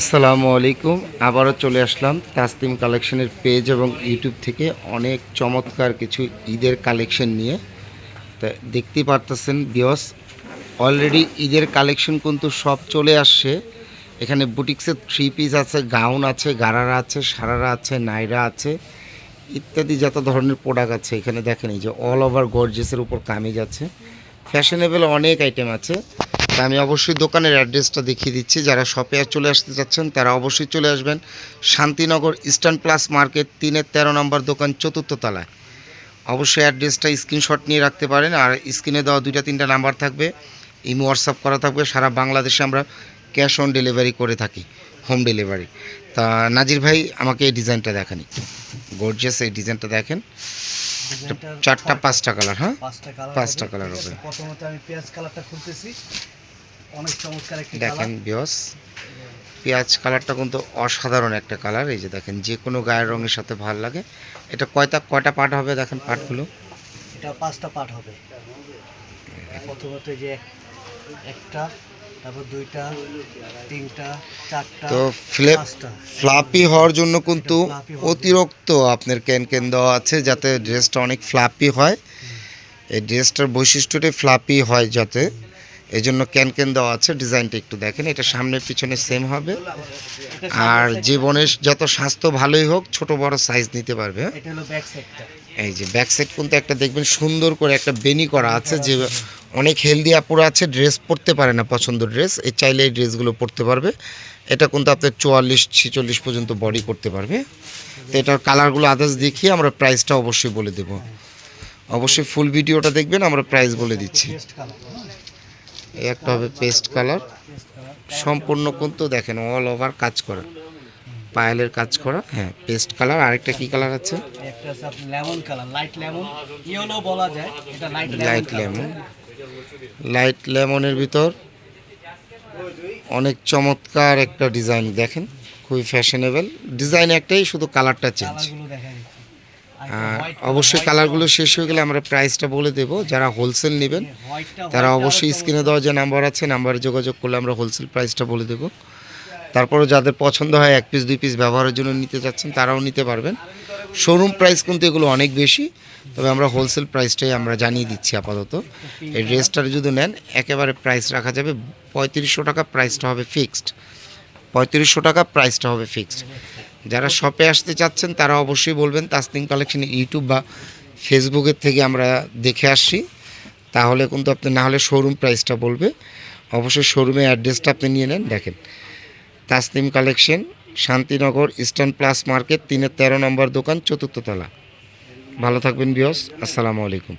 আসসালামু আলাইকুম। আবারও চলে আসলাম তাসতিম কালেকশনের পেজ এবং ইউটিউব থেকে অনেক চমৎকার কিছু ঈদের কালেকশন নিয়ে। তা দেখতেই পারতেছেন বিয়স অলরেডি ঈদের কালেকশন কিন্তু সব চলে আসছে। এখানে বুটিক্সের থ্রি পিস আছে, গাউন আছে, গারারা আছে, সারারা আছে, নাইরা আছে, ইত্যাদি যত ধরনের প্রোডাক্ট আছে। এখানে দেখেন এই যে অল ওভার গর্জেসের উপর কামিজ আছে। ফ্যাশনেবল অনেক আইটেম আছে। আমি অবশ্যই দোকানের অ্যাড্রেসটা দেখিয়ে দিচ্ছি। যারা শপে চলে আসতে চাচ্ছেন তারা অবশ্যই চলে আসবেন শান্তিনগর ইস্টার্ন প্লাস মার্কেট তিনের তেরো নম্বর দোকান চতুর্থ তলায়। অবশ্যই অ্যাড্রেসটা স্ক্রিনশট নিয়ে রাখতে পারেন আর স্ক্রিনে দেওয়া দুইটা তিনটা নাম্বার থাকবে। ইমো হোয়াটসঅ্যাপ করা থাকবে সারা বাংলাদেশে আমরা ক্যাশ অন ডেলিভারি করে থাকি হোম ডেলিভারি তা নাজির ভাই আমাকে এই ডিজাইনটা দেখানি গর্জিয়াস এই ডিজাইনটা দেখেন। চারটা পাঁচটা কালার হ্যাঁ? পাঁচটা কালার হবে। কালার হবে। প্রথমত আমি পেঁয়াজ কালারটা খুলতেছি। অনেক চমৎকার একটি দেখেন বিয়স পেঁয়াজ কালারটা কিন্তু অসাধারণ একটা কালার এই যে দেখেন যে কোনো গায়ের রঙের সাথে ভালো লাগে। এটা কয়টা কয়টা পার্ট হবে দেখেন পার্টগুলো এটা পাঁচটা পার্ট হবে। প্রথমত যে একটা তারপর দুইটা তিনটা চারটা তো ফ্লেপ ফ্লাপি হওয়ার জন্য কিন্তু অতিরিক্ত আপনার ক্যান ক্যান দেওয়া আছে যাতে ড্রেসটা অনেক ফ্লাপি হয়। এই ড্রেসটার বৈশিষ্ট্যটাই ফ্লাপি হয় যাতে। এই জন্য ক্যান ক্যান দেওয়া আছে ডিজাইনটা একটু দেখেন এটা সামনের পিছনে সেম হবে। আর জীবনের যত স্বাস্থ্য ভালোই হোক ছোট বড় সাইজ নিতে পারবে হ্যাঁ? এই যে ব্যাক সাইড কিন্তু একটা দেখবেন সুন্দর করে একটা বেনি করা আছে যে অনেক হেলদি আপুরা আছে ড্রেস পরতে পারে না পছন্দ ড্রেস এই চাইলে এই ড্রেসগুলো পরতে পারবে। এটা কিন্তু আপনার চুয়াল্লিশ ছিচল্লিশ পর্যন্ত বডি করতে পারবে। তো এটার কালারগুলো আদার্স দেখিয়ে আমরা প্রাইসটা অবশ্যই বলে দেব। অবশ্যই ফুল ভিডিওটা দেখবেন আমরা প্রাইস বলে দিচ্ছি। একটা হবে পেস্ট কালার। সম্পূর্ণ কিন্তু দেখেন অল ওভার কাজ করা। পায়েলের কাজ করা হ্যাঁ পেস্ট কালার। আরেকটা কি কালার আছে? একটা আছে lemon colour light lemon yellow বলা যায় এটা লাইট লাইট লেমন লাইট লেমনের ভিতর অনেক চমৎকার একটা ডিজাইন দেখেন খুবই ফ্যাশনেবল ডিজাইন একটাই শুধু কালারটা চেঞ্জ কালারগুলো দেখা যাচ্ছে আর অবশ্যই কালারগুলো শেষ হয়ে গেলে আমরা প্রাইসটা বলে দেব। যারা হোলসেল নেবেন তারা অবশ্যই স্ক্রিনে দেওয়া যে নাম্বার আছে নাম্বারে যোগাযোগ করলে আমরা হোলসেল প্রাইসটা বলে দেব। তারপরে যাদের পছন্দ হয় এক পিস দুই পিস ব্যবহারের জন্য নিতে চাচ্ছেন তারাও নিতে পারবেন। শোরুম প্রাইস কিন্তু এগুলো অনেক বেশি তবে আমরা হোলসেল প্রাইসটাই আমরা জানিয়ে দিচ্ছি আপাতত। এই ড্রেসটার যদি নেন একেবারে প্রাইস রাখা যাবে পঁয়ত্রিশশো টাকা প্রাইসটা হবে ফিক্সড পঁয়ত্রিশশো টাকা প্রাইসটা হবে ফিক্সড যারা শপে আসতে চাচ্ছেন, তারা অবশ্যই বলবেন তাসনিম কালেকশন ইউটিউব বা ফেসবুকের থেকে আমরা দেখে আসছি। তাহলে কিন্তু আপনি, না হলে শোরুম প্রাইসটা বলবে। অবশ্যই শোরুমে অ্যাড্রেসটা আপনি নিয়ে নেন, দেখেন। Tasnim collection Shantinagar eastern plus market তিনের তেরো নম্বর দোকান, চতুর্থ তলা। ভালো থাকবেন বিয়স আসসালামু আলাইকুম।